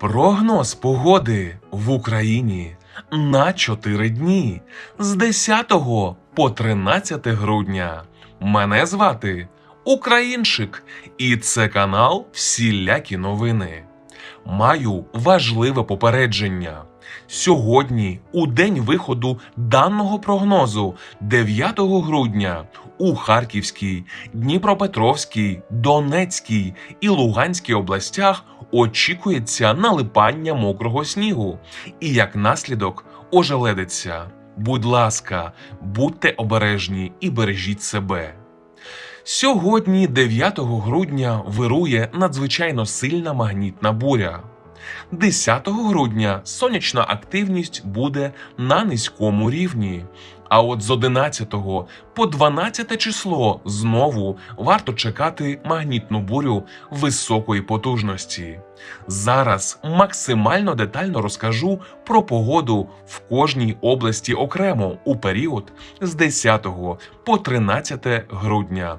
Прогноз погоди в Україні на 4 дні з 10 по 13 грудня. Мене звати Українчик, і це канал Всілякі новини. Маю важливе попередження. Сьогодні, у день виходу даного прогнозу, 9 грудня, у Харківській, Дніпропетровській, Донецькій і Луганській областях очікується налипання мокрого снігу і як наслідок ожеледиться. Будь ласка, будьте обережні і бережіть себе. Сьогодні, 9 грудня, вирує надзвичайно сильна магнітна буря. 10 грудня сонячна активність буде на низькому рівні. А от з 11 по 12 число знову варто чекати магнітну бурю високої потужності. Зараз максимально детально розкажу про погоду в кожній області окремо у період з 10 по 13 грудня.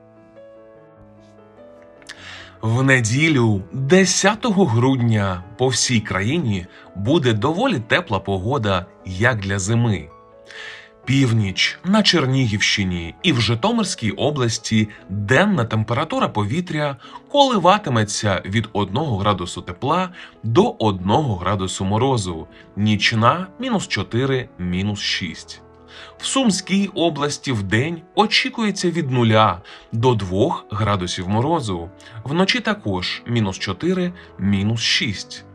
В неділю, 10 грудня, по всій країні буде доволі тепла погода, як для зими. Північ на Чернігівщині і в Житомирській області денна температура повітря коливатиметься від 1 градусу тепла до 1 градусу морозу, нічна мінус 4, мінус 6. В Сумській області в день очікується від 0 до 2 градусів морозу, вночі також мінус 4, мінус 6.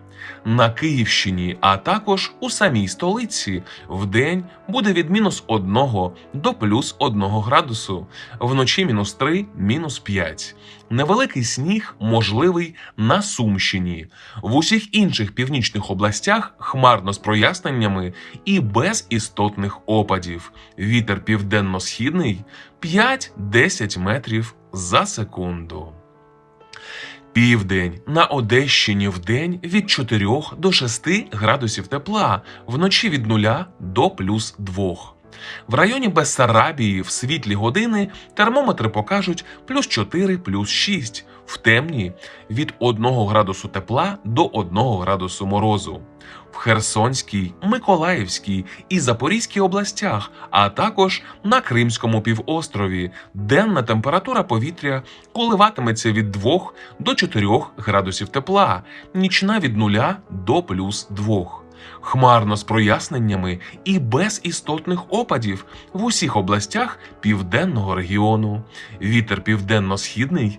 На Київщині, а також у самій столиці в день буде від мінус 1 до плюс 1 градусу, вночі мінус 3, мінус 5. Невеликий сніг можливий на Сумщині. В усіх інших північних областях хмарно з проясненнями і без істотних опадів. Вітер південно-східний 5-10 метрів за секунду. Південь на Одещині вдень від 4 до 6 градусів тепла, вночі від 0 до плюс 2. В районі Бессарабії в світлі години термометри покажуть плюс 4, плюс 6, в темні від 1 градусу тепла до 1 градусу морозу. В Херсонській, Миколаївській і Запорізькій областях, а також на Кримському півострові, денна температура повітря коливатиметься від 2 до 4 градусів тепла, нічна від 0 до плюс 2. Хмарно з проясненнями і без істотних опадів в усіх областях південного регіону. Вітер південно-східний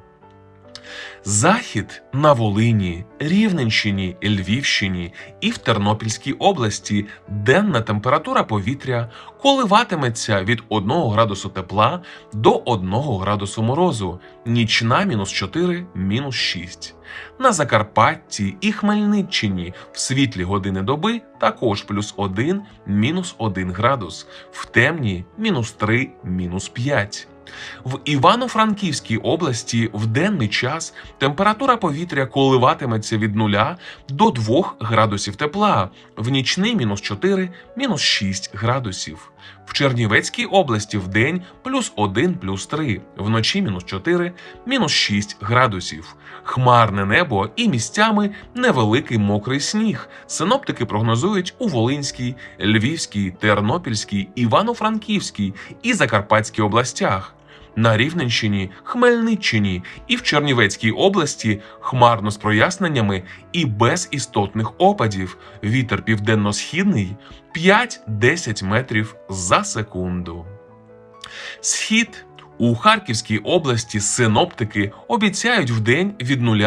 Захід на Волині, Рівненщині, Львівщині і в Тернопільській області денна температура повітря коливатиметься від 1 градусу тепла до 1 градусу морозу, нічна мінус 4, мінус 6. На Закарпатті і Хмельниччині в світлі години доби також плюс 1, мінус 1 градус, в темні мінус 3, мінус 5. В Івано-Франківській області в денний час температура повітря коливатиметься від 0 до 2 градусів тепла, в нічний мінус 4, мінус 6 градусів. В Чернівецькій області в день плюс 1, плюс 3, вночі мінус 4, мінус 6 градусів. Хмарне небо і місцями невеликий мокрий сніг. Синоптики прогнозують у Волинській, Львівській, Тернопільській, Івано-Франківській і Закарпатській областях. На Рівненщині, Хмельниччині і в Чернівецькій області хмарно з проясненнями і без істотних опадів. Вітер південно-східний 5-10 метрів за секунду. Схід у Харківській області синоптики обіцяють вдень від 0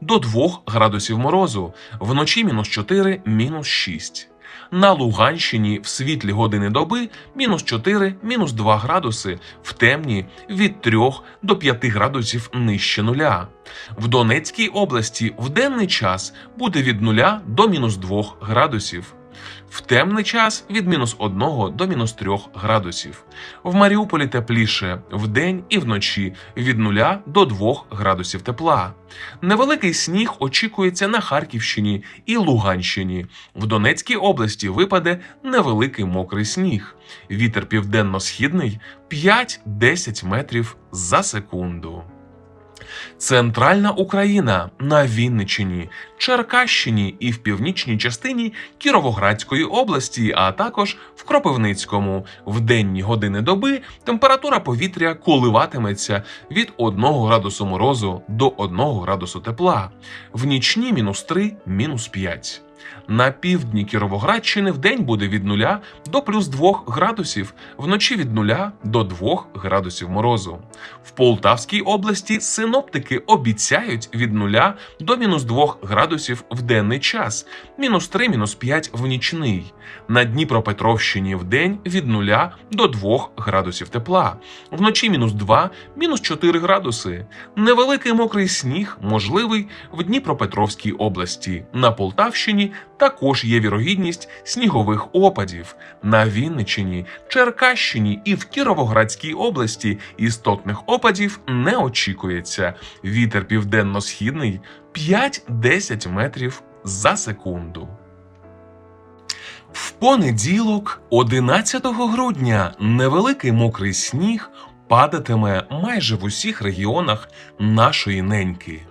до 2 градусів морозу, вночі мінус 4, мінус 6. На Луганщині в світлі години доби мінус 4, мінус 2 градуси, в темні від 3 до 5 градусів нижче нуля. В Донецькій області в денний час буде від 0 до мінус 2 градусів. В темний час від мінус 1 до мінус 3 градусів. В Маріуполі тепліше вдень і вночі від 0 до 2 градусів тепла. Невеликий сніг очікується на Харківщині і Луганщині. В Донецькій області випаде невеликий мокрий сніг. Вітер південно-східний 5-10 метрів за секунду. Центральна Україна на Вінниччині, Черкащині і в північній частині Кіровоградської області, а також в Кропивницькому. В денні години доби температура повітря коливатиметься від 1 градусу морозу до 1 градусу тепла, в нічні мінус 3, мінус 5. На півдні Кіровоградщини в день буде від 0 до плюс 2 градусів, вночі від 0 до 2 градусів морозу. В Полтавській області синоптики обіцяють від 0 до мінус 2 градусів в денний час, мінус 3, мінус 5 в нічний. На Дніпропетровщині в день від 0 до 2 градусів тепла, вночі мінус 2, мінус 4 градуси. Невеликий мокрий сніг можливий в Дніпропетровській області. На Полтавщині також є вірогідність снігових опадів. На Вінниччині, Черкащині і в Кіровоградській області істотних опадів не очікується. Вітер південно-східний 5-10 метрів за секунду. В понеділок, 11 грудня, невеликий мокрий сніг падатиме майже в усіх регіонах нашої неньки.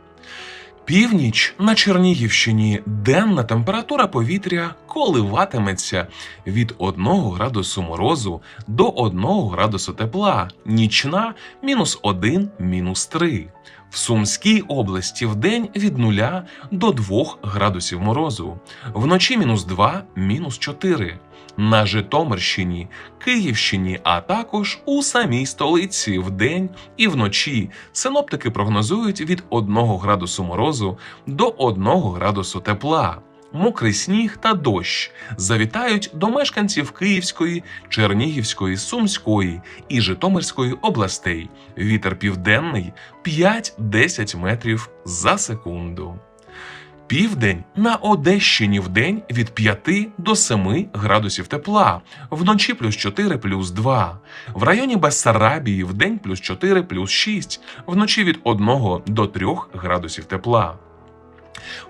Північ на Чернігівщині денна температура повітря коливатиметься від 1 градусу морозу до 1 градусу тепла, нічна мінус 1, мінус 3. В Сумській області в день від 0 до 2 градусів морозу, вночі мінус 2, мінус 4. На Житомирщині, Київщині, а також у самій столиці вдень і вночі синоптики прогнозують від 1 градусу морозу до 1 градусу тепла. Мокрий сніг та дощ завітають до мешканців Київської, Чернігівської, Сумської і Житомирської областей. Вітер південний 5-10 метрів за секунду. Південь на Одещині в день від 5 до 7 градусів тепла, вночі плюс 4 плюс 2. В районі Бессарабії в день плюс 4 плюс 6, вночі від 1 до 3 градусів тепла.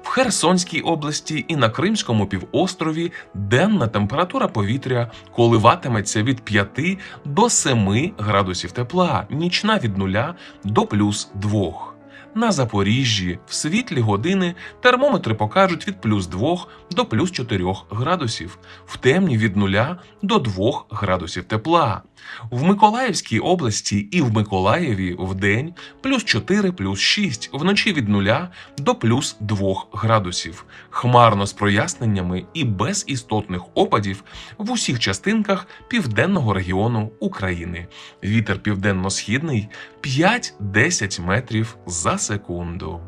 В Херсонській області і на Кримському півострові денна температура повітря коливатиметься від 5 до 7 градусів тепла, нічна від 0 до плюс 2. На Запоріжжі в світлі години термометри покажуть від плюс 2 до плюс 4 градусів, в темні від 0 до 2 градусів тепла. В Миколаївській області і в Миколаєві в день плюс 4 плюс 6, вночі від 0 до плюс 2 градусів. Хмарно з проясненнями і без істотних опадів в усіх частинках південного регіону України. Вітер південно-східний 5-10 метрів за секунду.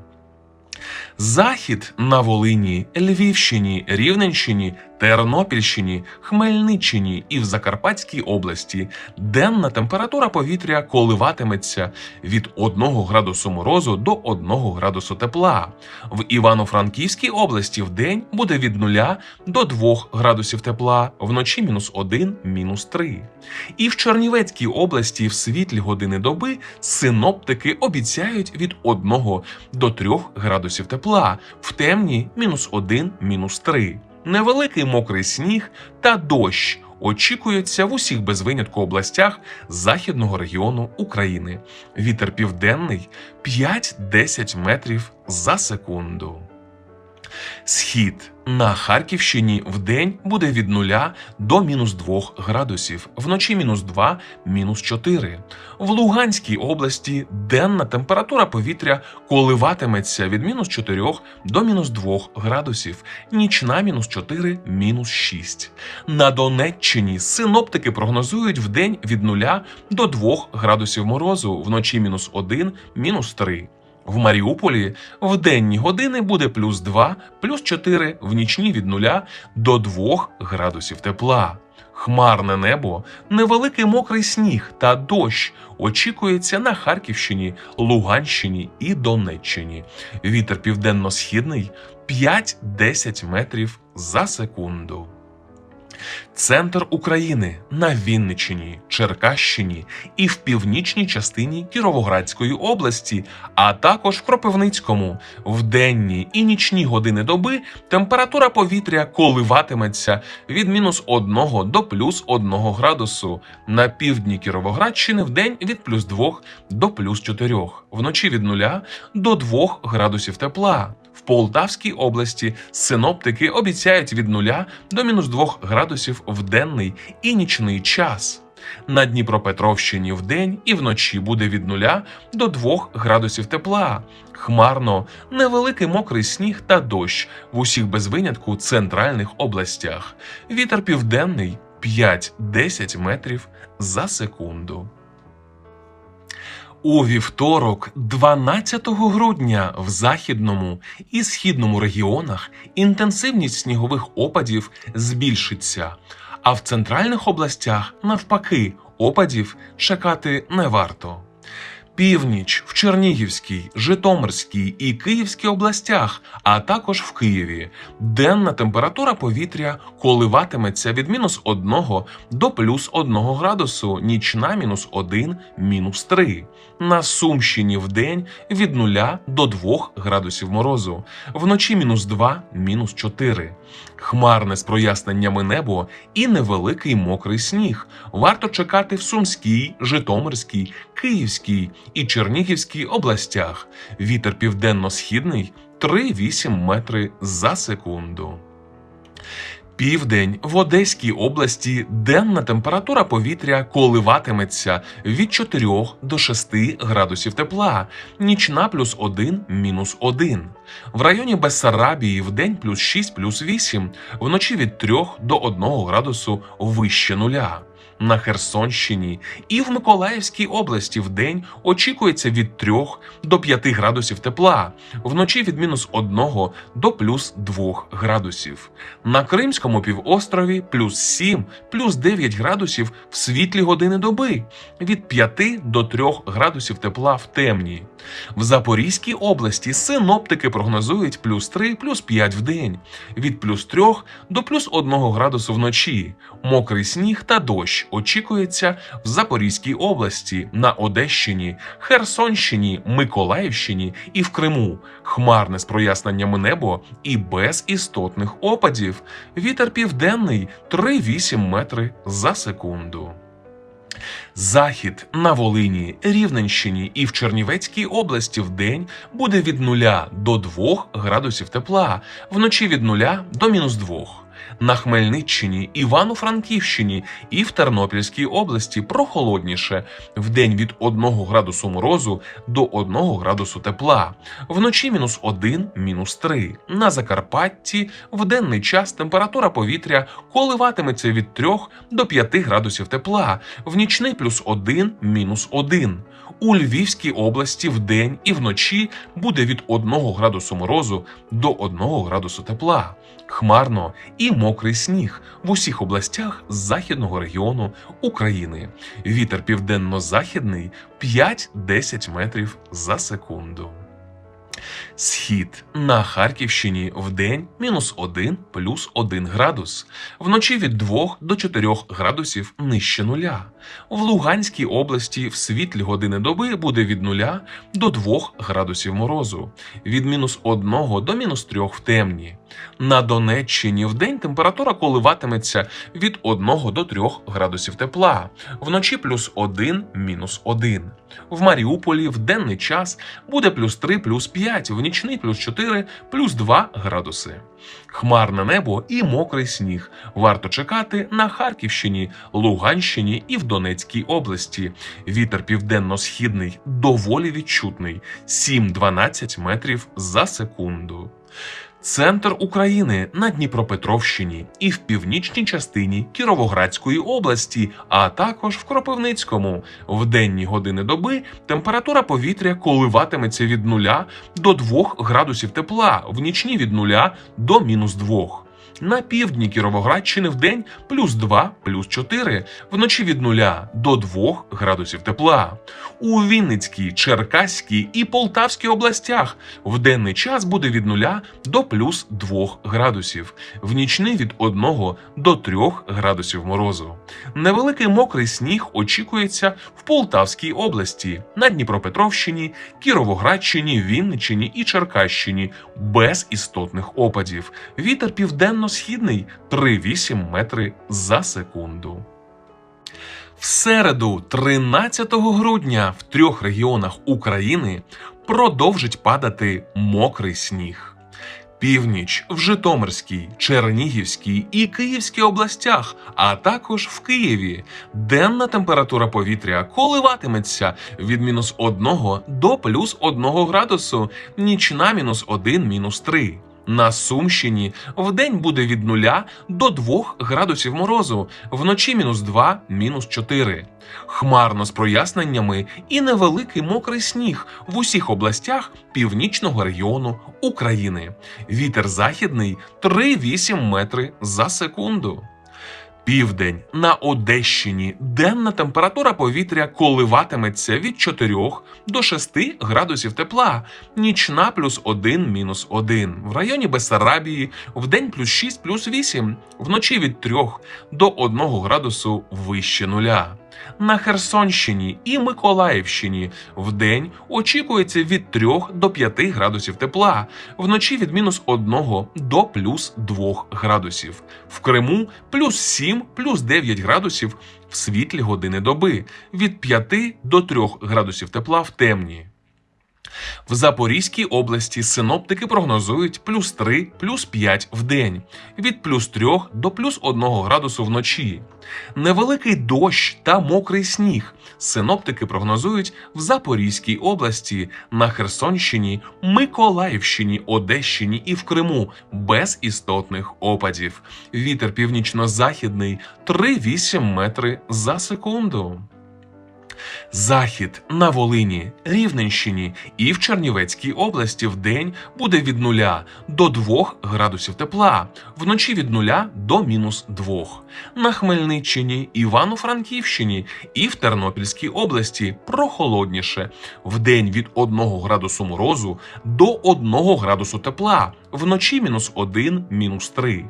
Захід на Волині, Львівщині, Рівненщині, Тернопільщині, Хмельниччині і в Закарпатській області денна температура повітря коливатиметься від 1 градусу морозу до 1 градусу тепла. В Івано-Франківській області в день буде від 0 до 2 градусів тепла, вночі мінус 1, мінус 3. І в Чернівецькій області в світлі години доби синоптики обіцяють від 1 до 3 градусів тепла, в темні мінус 1, мінус 3. Невеликий мокрий сніг та дощ очікується в усіх без винятку областях західного регіону України. Вітер південний 5-10 метрів за секунду. Схід на Харківщині в день буде від 0 до мінус 2 градусів, вночі мінус 2, мінус 4. В Луганській області денна температура повітря коливатиметься від мінус 4 до мінус 2 градусів, нічна мінус 4, мінус 6. На Донеччині синоптики прогнозують в день від 0 до 2 градусів морозу, вночі мінус 1, мінус 3. В Маріуполі в денні години буде плюс 2, плюс 4, в нічні від 0 до 2 градусів тепла. Хмарне небо, невеликий мокрий сніг та дощ очікується на Харківщині, Луганщині і Донеччині. Вітер південно-східний 5-10 метрів за секунду. Центр України на Вінниччині, Черкащині і в північній частині Кіровоградської області, а також в Кропивницькому. В денні і нічні години доби температура повітря коливатиметься від мінус 1 до плюс 1 градусу. На півдні Кіровоградщини в день від плюс 2 до плюс 4, вночі від 0 до 2 градусів тепла. Полтавській області синоптики обіцяють від 0 до мінус 2 градусів в денний і нічний час. На Дніпропетровщині в день і вночі буде від 0 до 2 градусів тепла. Хмарно, невеликий мокрий сніг та дощ в усіх без винятку центральних областях. Вітер південний 5-10 метрів за секунду. У вівторок, 12 грудня, в західному і східному регіонах інтенсивність снігових опадів збільшиться, а в центральних областях, навпаки, опадів чекати не варто. Північ в Чернігівській, Житомирській і Київській областях, а також в Києві. Денна температура повітря коливатиметься від мінус 1 до плюс 1 градусу, нічна мінус 1, мінус 3. На Сумщині в день від 0 до 2 градусів морозу, вночі мінус 2, мінус 4. Хмарне з проясненнями небо і невеликий мокрий сніг. Варто чекати в Сумській, Житомирській, Київській і Чернігівській областях. Вітер південно-східний 3-8 метри за секунду. Південь в Одеській області денна температура повітря коливатиметься від 4 до 6 градусів тепла, нічна плюс 1, мінус 1. В районі Бессарабії в день плюс 6, плюс 8, вночі від 3 до 1 градусу вище нуля. На Херсонщині і в Миколаївській області в день очікується від 3 до 5 градусів тепла, вночі від мінус 1 до плюс 2 градусів. На Кримському півострові плюс 7, плюс 9 градусів в світлі години доби, від 5 до 3 градусів тепла в темні. В Запорізькій області синоптики прогнозують плюс 3, плюс 5 в день, від плюс 3 до плюс 1 градусу вночі. Мокрий сніг та дощ очікується в Запорізькій області, на Одещині, Херсонщині, Миколаївщині і в Криму. Хмарне з проясненнями небо і без істотних опадів. Вітер південний 3-8 метри за секунду. Захід на Волині, Рівненщині і в Чернівецькій області в день буде від 0 до 2 градусів тепла, вночі від 0 до мінус 2. На Хмельниччині, Івано-Франківщині і в Тернопільській області прохолодніше в день від 1 градусу морозу до 1 градусу тепла, вночі мінус 1, мінус 3. На Закарпатті в денний час температура повітря коливатиметься від 3 до 5 градусів тепла, в нічний плюс 1, мінус 1. У Львівській області в день і вночі буде від 1 градусу морозу до 1 градусу тепла. Хмарно і мокрий сніг в усіх областях західного регіону України. Вітер південно-західний 5-10 метрів за секунду. Схід на Харківщині в день мінус 1 плюс 1 градус, вночі від 2 до 4 градусів нижче нуля. В Луганській області в світлі години доби буде від 0 до 2 градусів морозу, від мінус 1 до мінус 3 в темні. На Донеччині в день температура коливатиметься від 1 до 3 градусів тепла, вночі плюс 1, мінус 1. В Маріуполі в денний час буде плюс 3, плюс 5, 5, в нічний плюс 4, плюс 2 градуси. Хмарне небо і мокрий сніг. Варто чекати на Харківщині, Луганщині і в Донецькій області. Вітер південно-східний доволі відчутний 7-12 метрів за секунду. Центр України на Дніпропетровщині і в північній частині Кіровоградської області, а також в Кропивницькому. В денні години доби температура повітря коливатиметься від 0 до 2 градусів тепла, в нічні від 0 до мінус 2. На півдні Кіровоградщини в день плюс 2, плюс 4, вночі від 0 до 2 градусів тепла. У Вінницькій, Черкаській і Полтавській областях в денний час буде від 0 до плюс 2 градусів, в нічний від 1 до 3 градусів морозу. Невеликий мокрий сніг очікується в Полтавській області, на Дніпропетровщині, Кіровоградщині, Вінниччині і Черкащині без істотних опадів. Вітер південно-східний 3,8 метри за секунду. В середу, 13 грудня, в трьох регіонах України продовжить падати мокрий сніг. Північ в Житомирській, Чернігівській і Київській областях, а також в Києві. Денна температура повітря коливатиметься від мінус 1 до плюс 1 градусу, нічна мінус 1, мінус 3. На Сумщині вдень буде від 0 до 2 градусів морозу, вночі мінус 2, мінус 4. Хмарно з проясненнями і невеликий мокрий сніг в усіх областях північного регіону України. Вітер західний 3,8 метри за секунду. Південь на Одещині денна температура повітря коливатиметься від 4 до 6 градусів тепла, нічна плюс 1 мінус 1. В районі Бессарабії день плюс 6 плюс 8, вночі від 3 до 1 градусу вище нуля. На Херсонщині і Миколаївщині вдень очікується від 3 до 5 градусів тепла, вночі від мінус 1 до плюс 2 градусів. В Криму плюс 7 плюс 9 градусів в світлі години доби, від 5 до 3 градусів тепла в темні. В Запорізькій області синоптики прогнозують плюс 3, плюс 5 в день, від плюс 3 до плюс 1 градусу вночі. Невеликий дощ та мокрий сніг. Синоптики прогнозують в Запорізькій області, на Херсонщині, Миколаївщині, Одещині і в Криму без істотних опадів. Вітер північно-західний 3,8 метри за секунду. Захід на Волині, Рівненщині і в Чернівецькій області в день буде від 0 до 2 градусів тепла, вночі від 0 до мінус 2. На Хмельниччині, Івано-Франківщині і в Тернопільській області прохолодніше, в день від 1 градусу морозу до 1 градусу тепла, вночі мінус 1, мінус 3.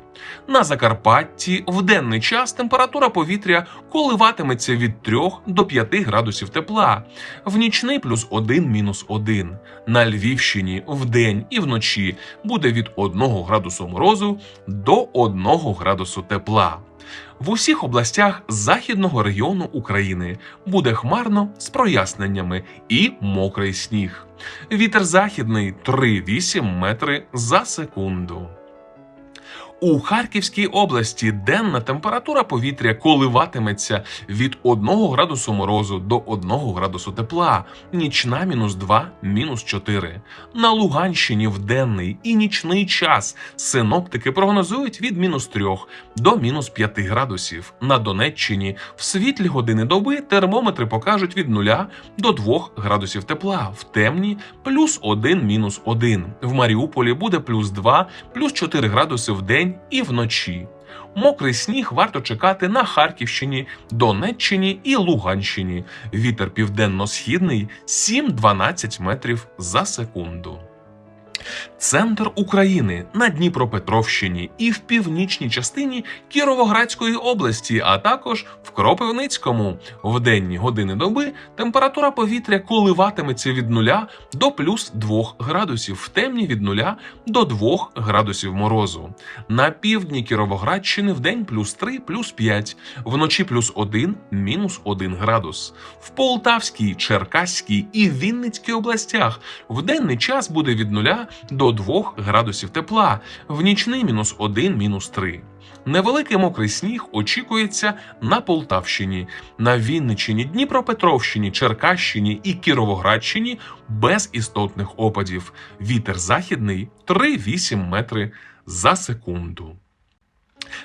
На Закарпатті в денний час температура повітря коливатиметься від 3 до 5 градусів тепла, в нічний плюс 1, мінус 1. На Львівщині вдень і вночі буде від 1 градусу морозу до 1 градусу тепла. В усіх областях західного регіону України буде хмарно з проясненнями і мокрий сніг. Вітер західний 3,8 метри за секунду. У Харківській області денна температура повітря коливатиметься від 1 градусу морозу до 1 градусу тепла, нічна мінус 2, мінус 4. На Луганщині в денний і нічний час синоптики прогнозують від мінус 3 до мінус 5 градусів. На Донеччині в світлі години доби термометри покажуть від 0 до 2 градусів тепла, в темні плюс 1, мінус 1. В Маріуполі буде плюс 2, плюс 4 градуси в день і вночі. Мокрий сніг варто чекати на Харківщині, Донеччині і Луганщині. Вітер південно-східний 7-12 метрів за секунду. Центр України на Дніпропетровщині і в північній частині Кіровоградської області, а також в Кропивницькому. В денні години доби температура повітря коливатиметься від 0 до плюс 2 градусів, в темні від 0 до 2 градусів морозу. На півдні Кіровоградщини в день плюс 3, плюс 5, вночі плюс 1, мінус 1 градус. В Полтавській, Черкаській і Вінницькій областях в денний час буде від 0 до 2 градусів тепла, в нічний мінус 1, мінус 3. Невеликий мокрий сніг очікується на Полтавщині, на Вінниччині, Дніпропетровщині, Черкащині і Кіровоградщині без істотних опадів. Вітер західний 3,8 метри за секунду.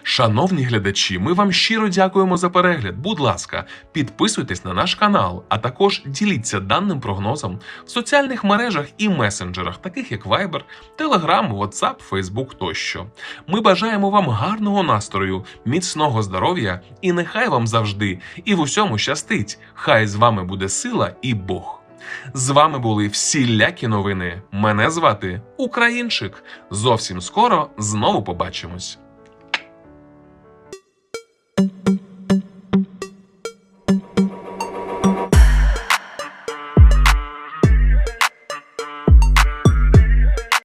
Шановні глядачі, ми вам щиро дякуємо за перегляд. Будь ласка, підписуйтесь на наш канал, а також діліться даним прогнозом в соціальних мережах і месенджерах, таких як Viber, Telegram, WhatsApp, Facebook тощо. Ми бажаємо вам гарного настрою, міцного здоров'я і нехай вам завжди і в усьому щастить. Хай з вами буде сила і Бог. З вами були всілякі новини. Мене звати Українчик. Зовсім скоро знову побачимось. thank you